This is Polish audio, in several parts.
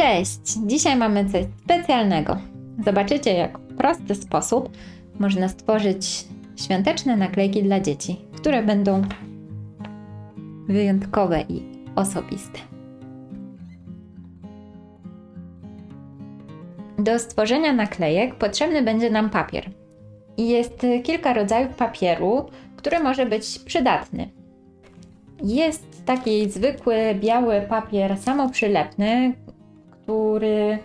Cześć! Dzisiaj mamy coś specjalnego. Zobaczycie, jak w prosty sposób można stworzyć świąteczne naklejki dla dzieci, które będą wyjątkowe i osobiste. Do stworzenia naklejek potrzebny będzie nam papier. I jest kilka rodzajów papieru, który może być przydatny. Jest taki zwykły biały papier samoprzylepny, który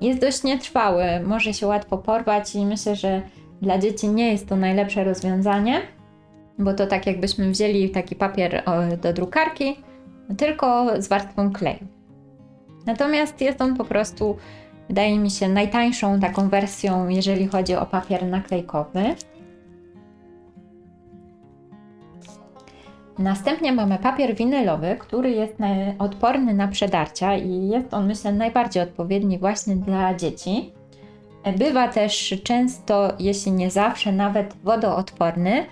jest dość nietrwały, może się łatwo porwać i myślę, że dla dzieci nie jest to najlepsze rozwiązanie, bo to tak jakbyśmy wzięli taki papier do drukarki, tylko z warstwą kleju. Natomiast jest on po prostu, wydaje mi się, najtańszą taką wersją, jeżeli chodzi o papier naklejkowy. Następnie mamy papier winylowy, który jest odporny na przedarcia i jest on myślę najbardziej odpowiedni właśnie dla dzieci. Bywa też często, jeśli nie zawsze, nawet wodoodporny,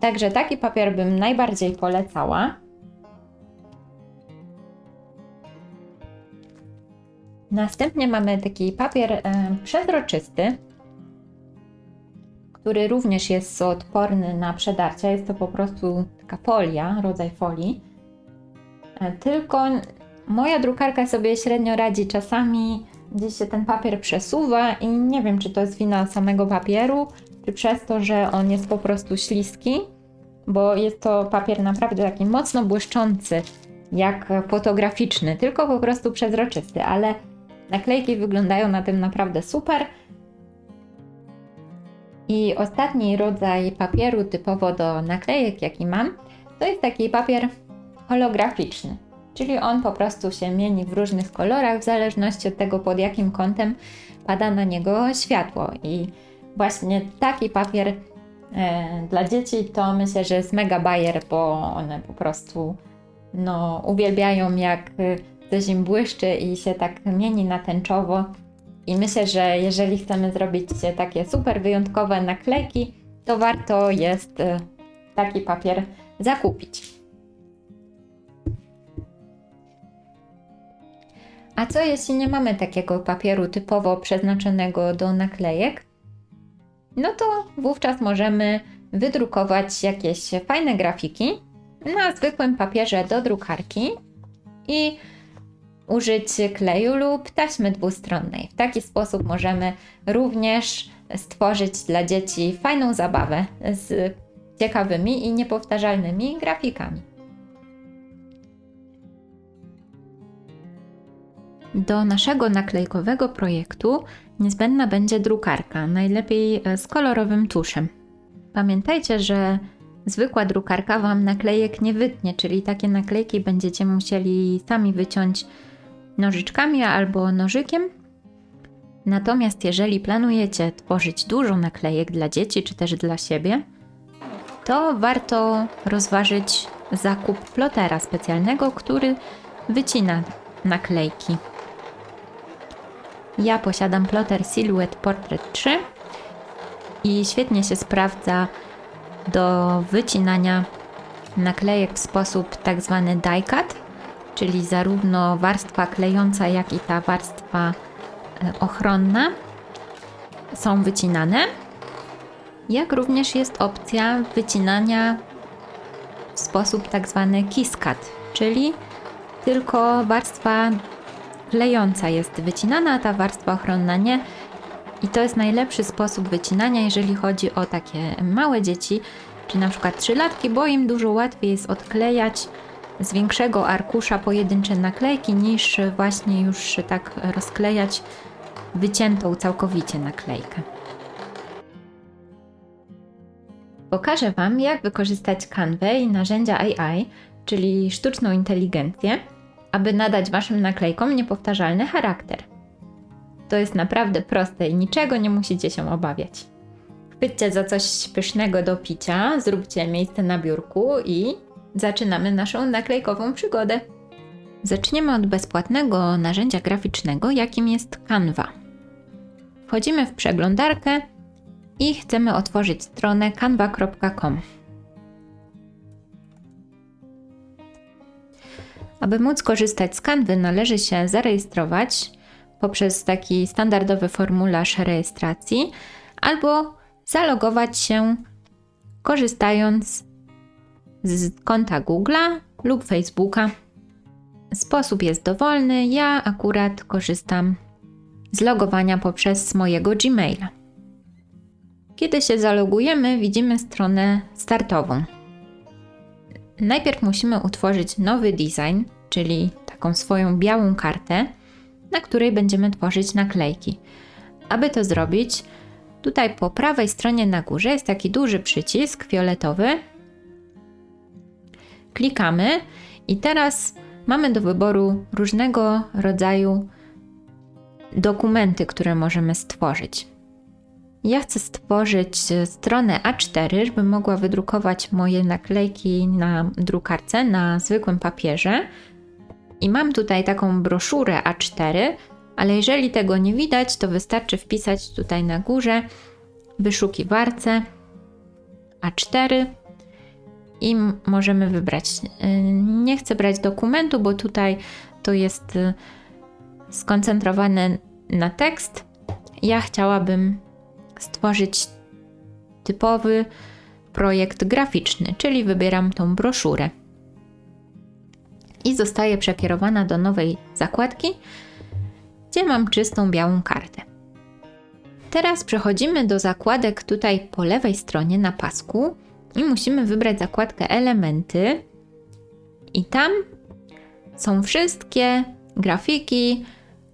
także taki papier bym najbardziej polecała. Następnie mamy taki papier e, przezroczysty, który również jest odporny na przedarcia. Jest to po prostu taka folia, rodzaj folii. E, tylko moja drukarka sobie średnio radzi. Czasami gdzieś się ten papier przesuwa i nie wiem, czy to jest wina samego papieru, czy przez to, że on jest po prostu śliski, bo jest to papier naprawdę taki mocno błyszczący, jak fotograficzny, tylko po prostu przezroczysty, ale naklejki wyglądają na tym naprawdę super. I ostatni rodzaj papieru typowo do naklejek, jaki mam, to jest taki papier holograficzny. Czyli on po prostu się mieni w różnych kolorach, w zależności od tego, pod jakim kątem pada na niego światło. I właśnie taki papier e, dla dzieci to myślę, że jest mega bajer, bo one po prostu no, uwielbiają, jak coś im błyszczy i się tak mieni na tęczowo. I myślę, że jeżeli chcemy zrobić takie super wyjątkowe naklejki, to warto jest e, taki papier zakupić. A co jeśli nie mamy takiego papieru typowo przeznaczonego do naklejek? No to wówczas możemy wydrukować jakieś fajne grafiki na zwykłym papierze do drukarki i użyć kleju lub taśmy dwustronnej. W taki sposób możemy również stworzyć dla dzieci fajną zabawę z ciekawymi i niepowtarzalnymi grafikami. Do naszego naklejkowego projektu niezbędna będzie drukarka, najlepiej z kolorowym tuszem. Pamiętajcie, że zwykła drukarka Wam naklejek nie wytnie, czyli takie naklejki będziecie musieli sami wyciąć nożyczkami albo nożykiem. Natomiast jeżeli planujecie tworzyć dużo naklejek dla dzieci czy też dla siebie, to warto rozważyć zakup plotera specjalnego, który wycina naklejki. Ja posiadam ploter Silhouette Portrait 3 i świetnie się sprawdza do wycinania naklejek w sposób tak zwany die cut, czyli zarówno warstwa klejąca, jak i ta warstwa e, ochronna są wycinane, jak również jest opcja wycinania w sposób tak zwany kiss cut, czyli tylko warstwa klejąca jest wycinana, a ta warstwa ochronna nie. I to jest najlepszy sposób wycinania, jeżeli chodzi o takie małe dzieci, czy na przykład trzylatki, bo im dużo łatwiej jest odklejać z większego arkusza pojedyncze naklejki niż właśnie już tak rozklejać wyciętą całkowicie naklejkę. Pokażę Wam, jak wykorzystać Canva i narzędzia AI, czyli sztuczną inteligencję, aby nadać Waszym naklejkom niepowtarzalny charakter. To jest naprawdę proste i niczego nie musicie się obawiać. Chwyćcie za coś pysznego do picia, zróbcie miejsce na biurku i zaczynamy naszą naklejkową przygodę. Zaczniemy od bezpłatnego narzędzia graficznego, jakim jest Canva. Wchodzimy w przeglądarkę i chcemy otworzyć stronę canva.com. Aby móc korzystać z Canvy, należy się zarejestrować poprzez taki standardowy formularz rejestracji albo zalogować się korzystając z konta Google'a lub Facebooka. Sposób jest dowolny, ja akurat korzystam z logowania poprzez mojego Gmaila. Kiedy się zalogujemy, widzimy stronę startową. Najpierw musimy utworzyć nowy design, czyli taką swoją białą kartę, na której będziemy tworzyć naklejki. Aby to zrobić, tutaj po prawej stronie na górze jest taki duży przycisk fioletowy. Klikamy i teraz mamy do wyboru różnego rodzaju dokumenty, które możemy stworzyć. Ja chcę stworzyć stronę A4, żeby mogła wydrukować moje naklejki na drukarce, na zwykłym papierze. I mam tutaj taką broszurę A4, ale jeżeli tego nie widać, to wystarczy wpisać tutaj na górze wyszukiwarce A4 i możemy wybrać. Nie chcę brać dokumentu, bo tutaj to jest skoncentrowane na tekst. Ja chciałabym stworzyć typowy projekt graficzny, czyli wybieram tą broszurę i zostaje przekierowana do nowej zakładki, gdzie mam czystą białą kartę. Teraz przechodzimy do zakładek tutaj po lewej stronie na pasku i musimy wybrać zakładkę elementy i tam są wszystkie grafiki,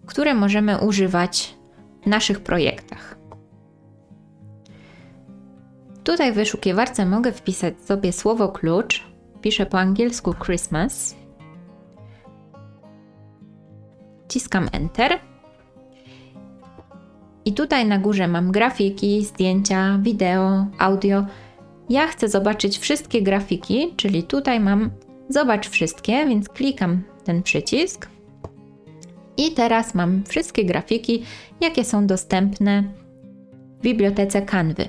które możemy używać w naszych projektach. Tutaj w wyszukiwarce mogę wpisać sobie słowo klucz. Piszę po angielsku Christmas. Wciskam Enter. I tutaj na górze mam grafiki, zdjęcia, wideo, audio. Ja chcę zobaczyć wszystkie grafiki, czyli tutaj mam Zobacz wszystkie, więc klikam ten przycisk. I teraz mam wszystkie grafiki, jakie są dostępne w bibliotece Canvy.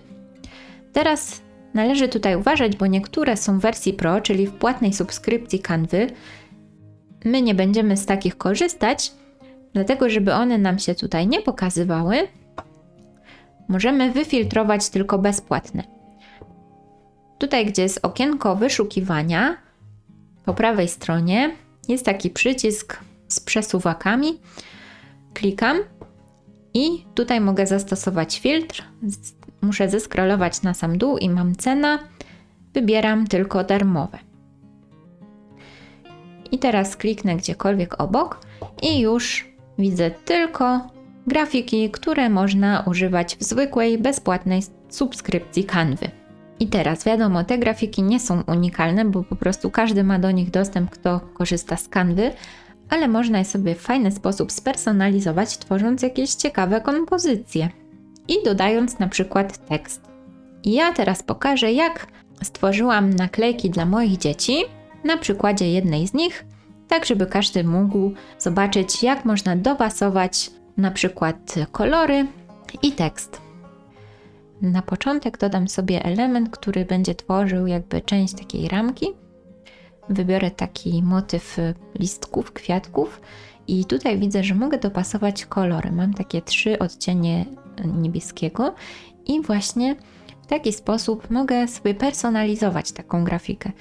Teraz należy tutaj uważać, bo niektóre są w wersji Pro, czyli w płatnej subskrypcji Canvy. My nie będziemy z takich korzystać, dlatego żeby one nam się tutaj nie pokazywały, możemy wyfiltrować tylko bezpłatne. Tutaj, gdzie jest okienko wyszukiwania, po prawej stronie jest taki przycisk z przesuwakami. Klikam i tutaj mogę zastosować filtr. Muszę zeskrolować na sam dół i mam cena. Wybieram tylko darmowe. I teraz kliknę gdziekolwiek obok i już widzę tylko grafiki, które można używać w zwykłej, bezpłatnej subskrypcji Canvy. I teraz wiadomo, te grafiki nie są unikalne, bo po prostu każdy ma do nich dostęp, kto korzysta z Canvy, ale można je sobie w fajny sposób spersonalizować, tworząc jakieś ciekawe kompozycje i dodając na przykład tekst. I ja teraz pokażę, jak stworzyłam naklejki dla moich dzieci na przykładzie jednej z nich, tak żeby każdy mógł zobaczyć, jak można dopasować na przykład kolory i tekst. Na początek dodam sobie element, który będzie tworzył jakby część takiej ramki. Wybiorę taki motyw listków, kwiatków i tutaj widzę, że mogę dopasować kolory. Mam takie trzy odcienie niebieskiego i właśnie w taki sposób mogę sobie personalizować taką grafikę.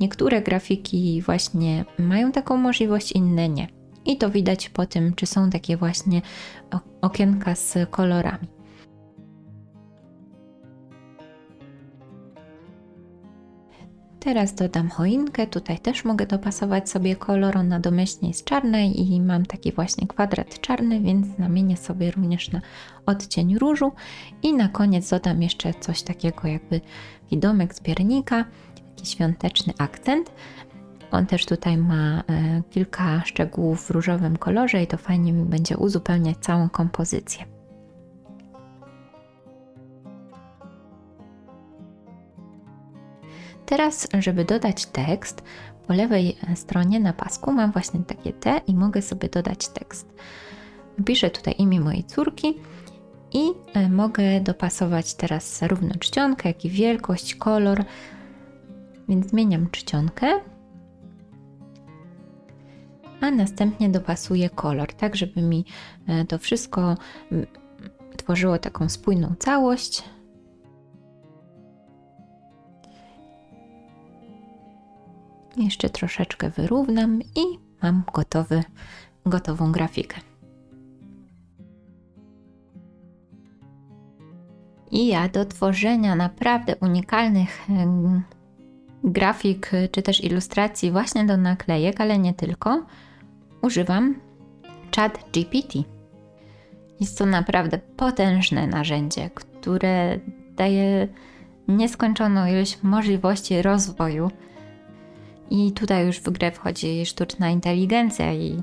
Niektóre grafiki właśnie mają taką możliwość, inne nie. I to widać po tym, czy są takie właśnie okienka z kolorami. Teraz dodam choinkę, tutaj też mogę dopasować sobie kolor, ona domyślnie jest czarnej i mam taki właśnie kwadrat czarny, więc zamienię sobie również na odcień różu i na koniec dodam jeszcze coś takiego jakby taki domek zbiornika, taki świąteczny akcent. On też tutaj ma e, kilka szczegółów w różowym kolorze i to fajnie mi będzie uzupełniać całą kompozycję. Teraz, żeby dodać tekst, po lewej stronie na pasku mam właśnie takie T i mogę sobie dodać tekst. Piszę tutaj imię mojej córki i e, mogę dopasować teraz zarówno czcionkę, jak i wielkość, kolor. Więc zmieniam czcionkę. a następnie dopasuję kolor, tak żeby mi e, to wszystko tworzyło taką spójną całość. Jeszcze troszeczkę wyrównam i mam gotowy, gotową grafikę. I ja do tworzenia naprawdę unikalnych grafik czy też ilustracji właśnie do naklejek, ale nie tylko, używam Chat GPT. Jest to naprawdę potężne narzędzie, które daje nieskończoną ilość możliwości rozwoju. I tutaj już w grę wchodzi sztuczna inteligencja i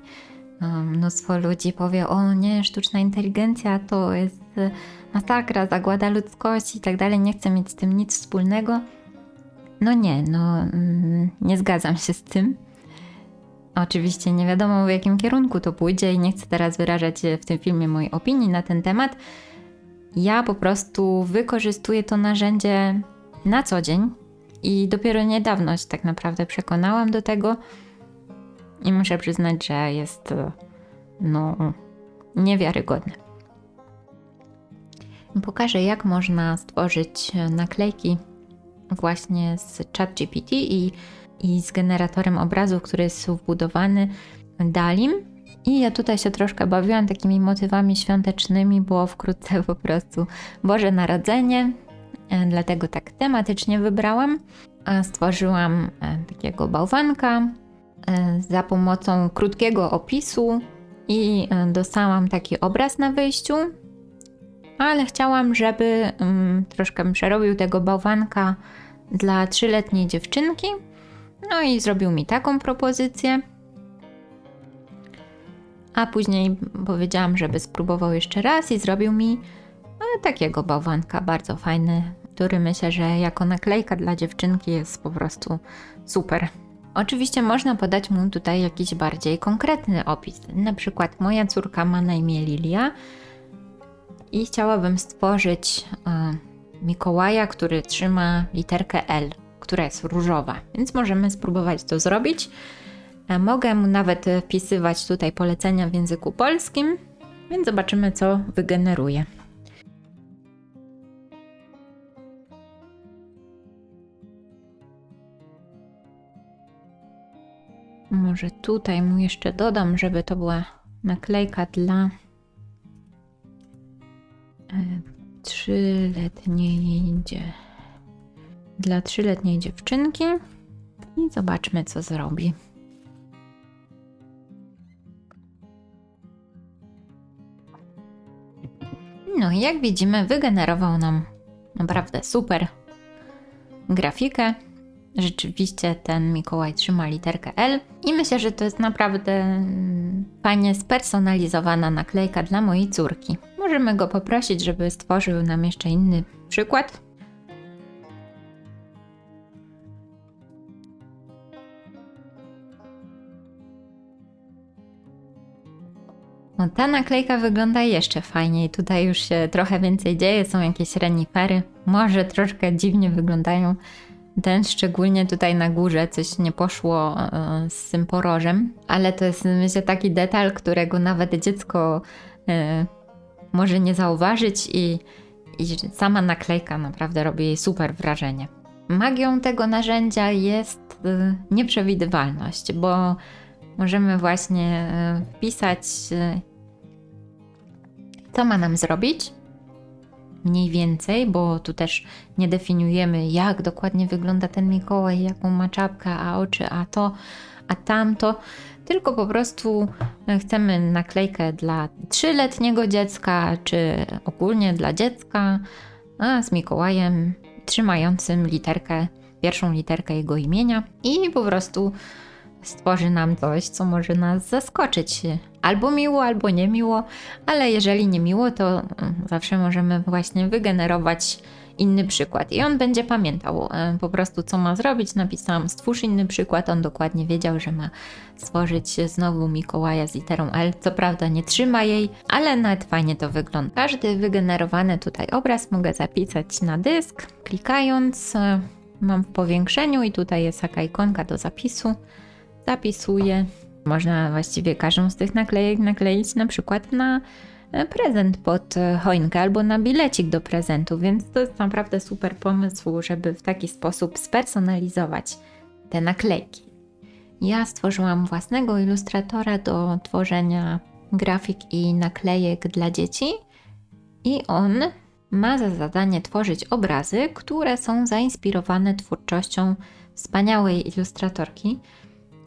um, mnóstwo ludzi powie, o nie, sztuczna inteligencja to jest e, masakra, zagłada ludzkości i tak dalej, nie chcę mieć z tym nic wspólnego. No nie, no mm, nie zgadzam się z tym. Oczywiście nie wiadomo w jakim kierunku to pójdzie i nie chcę teraz wyrażać w tym filmie mojej opinii na ten temat. Ja po prostu wykorzystuję to narzędzie na co dzień i dopiero niedawno się tak naprawdę przekonałam do tego i muszę przyznać, że jest e, no niewiarygodne. Pokażę jak można stworzyć naklejki właśnie z ChatGPT i, i z generatorem obrazów, który jest wbudowany Dalim. I ja tutaj się troszkę bawiłam takimi motywami świątecznymi, bo wkrótce po prostu Boże Narodzenie, e, dlatego tak tematycznie wybrałam. E, Stworzyłam e, takiego bałwanka e, za pomocą krótkiego opisu i e, dostałam taki obraz na wyjściu, ale chciałam, żeby um, troszkę przerobił tego bałwanka dla trzyletniej dziewczynki. No i zrobił mi taką propozycję. A później powiedziałam, żeby spróbował jeszcze raz i zrobił mi e, takiego bałwanka, bardzo fajny, który myślę, że jako naklejka dla dziewczynki jest po prostu super. Oczywiście można podać mu tutaj jakiś bardziej konkretny opis. Na przykład moja córka ma na imię Lilia i chciałabym stworzyć e, Mikołaja, który trzyma literkę L, która jest różowa, więc możemy spróbować to zrobić. E, Mogę mu nawet wpisywać tutaj polecenia w języku polskim, więc zobaczymy, co wygeneruje. Może tutaj mu jeszcze dodam, żeby to była naklejka dla e, trzyletniej dla trzyletniej dziewczynki i zobaczmy, co zrobi. No i jak widzimy, wygenerował nam naprawdę super grafikę. Rzeczywiście ten Mikołaj trzyma literkę L i myślę, że to jest naprawdę mm, fajnie spersonalizowana naklejka dla mojej córki. Możemy go poprosić, żeby stworzył nam jeszcze inny przykład. No, ta naklejka wygląda jeszcze fajniej. Tutaj już się trochę więcej dzieje, są jakieś renifery. Może troszkę dziwnie wyglądają. Ten szczególnie tutaj na górze coś nie poszło e, z tym porożem, ale to jest myślę taki detal, którego nawet dziecko e, może nie zauważyć i, i sama naklejka naprawdę robi jej super wrażenie. Magią tego narzędzia jest e, nieprzewidywalność, bo możemy właśnie wpisać, co ma nam zrobić, mniej więcej, bo tu też nie definiujemy, jak dokładnie wygląda ten Mikołaj, jaką ma czapkę, a oczy, a to, a tamto, tylko po prostu chcemy naklejkę dla trzyletniego dziecka, czy ogólnie dla dziecka, a z Mikołajem trzymającym literkę, pierwszą literkę jego imienia i po prostu stworzy nam coś, co może nas zaskoczyć. Albo miło, albo niemiło, ale jeżeli nie miło, to mm, zawsze możemy właśnie wygenerować inny przykład i on będzie pamiętał e, po prostu, co ma zrobić. Napisałam stwórz inny przykład, on dokładnie wiedział, że ma stworzyć znowu Mikołaja z literą L. Co prawda nie trzyma jej, ale nawet fajnie to wygląda. Każdy wygenerowany tutaj obraz mogę zapisać na dysk, klikając. e, Mam w powiększeniu i tutaj jest taka ikonka do zapisu zapisuję. Można właściwie każdą z tych naklejek nakleić na przykład na e, prezent pod e, choinkę albo na bilecik do prezentu, więc to jest naprawdę super pomysł, żeby w taki sposób spersonalizować te naklejki. Ja stworzyłam własnego ilustratora do tworzenia grafik i naklejek dla dzieci i on ma za zadanie tworzyć obrazy, które są zainspirowane twórczością wspaniałej ilustratorki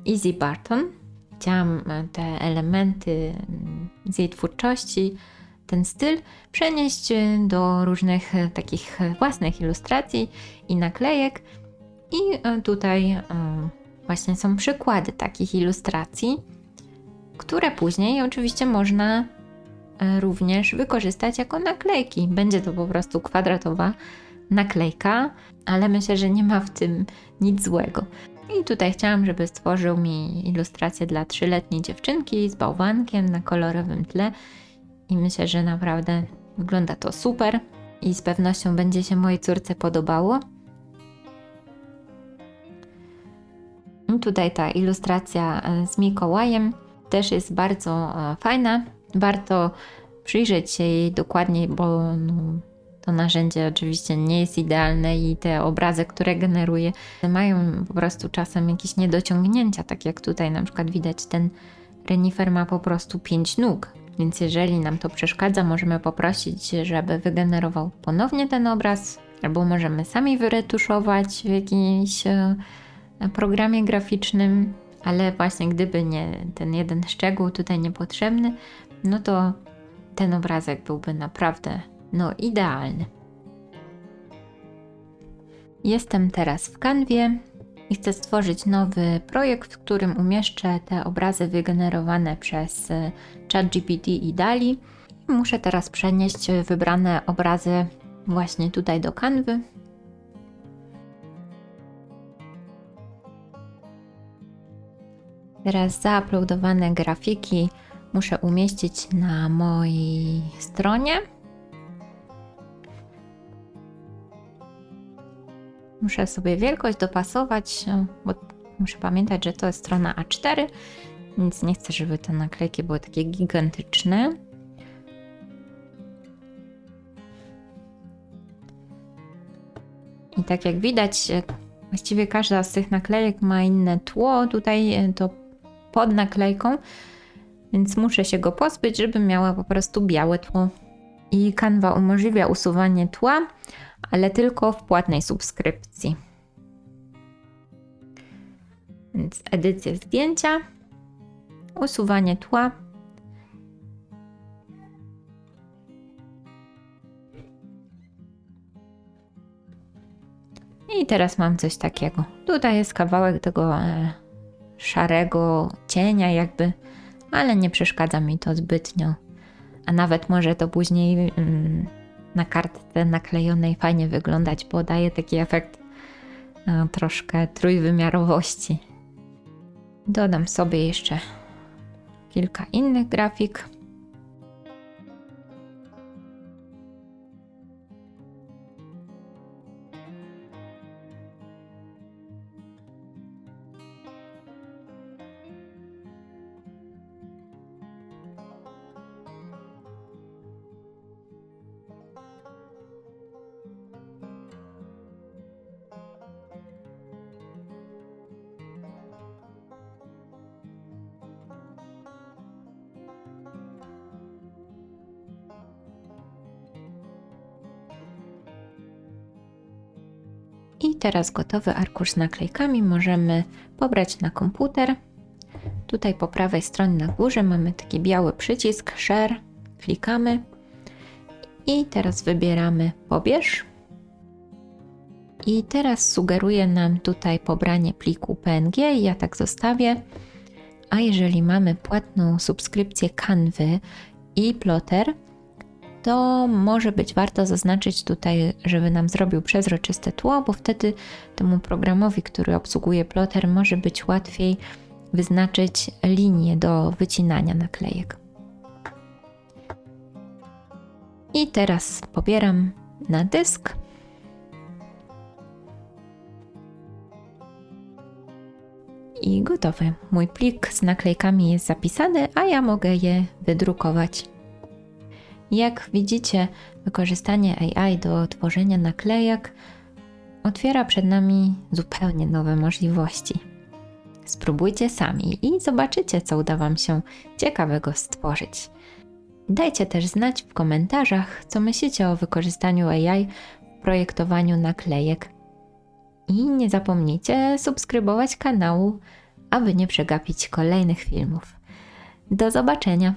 Izzy Barton. Chciałam e, te elementy mm, z jej twórczości, ten styl przenieść e, do różnych e, takich własnych ilustracji i naklejek. I tutaj właśnie są przykłady takich ilustracji, które później oczywiście można również wykorzystać jako naklejki. Będzie to po prostu kwadratowa naklejka, ale myślę, że nie ma w tym nic złego. I tutaj chciałam, żeby stworzył mi ilustrację dla trzyletniej dziewczynki z bałwankiem na kolorowym tle. I myślę, że naprawdę wygląda to super i z pewnością będzie się mojej córce podobało. I tutaj ta ilustracja e, z Mikołajem też jest bardzo e, fajna. Warto przyjrzeć się jej dokładniej, bo no, to narzędzie oczywiście nie jest idealne i te obrazy, które generuje, mają po prostu czasem jakieś niedociągnięcia, tak jak tutaj na przykład widać ten renifer ma po prostu pięć nóg. Więc jeżeli nam to przeszkadza, możemy poprosić, żeby wygenerował ponownie ten obraz, albo możemy sami wyretuszować w jakimś e, programie graficznym, ale właśnie gdyby nie ten jeden szczegół tutaj niepotrzebny, no to ten obrazek byłby naprawdę no idealny. Jestem teraz w kanwie i chcę stworzyć nowy projekt, w którym umieszczę te obrazy wygenerowane przez e, ChatGPT i DALI. Muszę teraz przenieść wybrane obrazy właśnie tutaj do kanwy. Teraz zauploadowane grafiki muszę umieścić na mojej stronie. Muszę sobie wielkość dopasować, bo muszę pamiętać, że to jest strona A4, więc nie chcę, żeby te naklejki były takie gigantyczne. I tak jak widać, właściwie każda z tych naklejek ma inne tło. Tutaj to pod naklejką więc muszę się go pozbyć, żeby miała po prostu białe tło. I Canva umożliwia usuwanie tła, ale tylko w płatnej subskrypcji. Więc edycja zdjęcia, usuwanie tła. I teraz mam coś takiego. Tutaj jest kawałek tego e, szarego cienia, jakby ale nie przeszkadza mi to zbytnio. A nawet może to później mm, na kartce naklejonej fajnie wyglądać, bo daje taki efekt no, troszkę trójwymiarowości. Dodam sobie jeszcze kilka innych grafik. I teraz gotowy arkusz z naklejkami możemy pobrać na komputer. Tutaj po prawej stronie na górze mamy taki biały przycisk Share. Klikamy i teraz wybieramy Pobierz. I teraz sugeruje nam tutaj pobranie pliku PNG ja tak zostawię. A jeżeli mamy płatną subskrypcję Canvy i Plotter, to może być warto zaznaczyć tutaj, żeby nam zrobił przezroczyste tło, bo wtedy temu programowi, który obsługuje ploter, może być łatwiej wyznaczyć linię do wycinania naklejek. I teraz pobieram na dysk. i gotowe. Mój plik z naklejkami jest zapisany, a ja mogę je wydrukować. Jak widzicie, wykorzystanie AI do tworzenia naklejek otwiera przed nami zupełnie nowe możliwości. Spróbujcie sami i zobaczycie, co uda Wam się ciekawego stworzyć. Dajcie też znać w komentarzach, co myślicie o wykorzystaniu AI w projektowaniu naklejek. I nie zapomnijcie subskrybować kanału, aby nie przegapić kolejnych filmów. Do zobaczenia!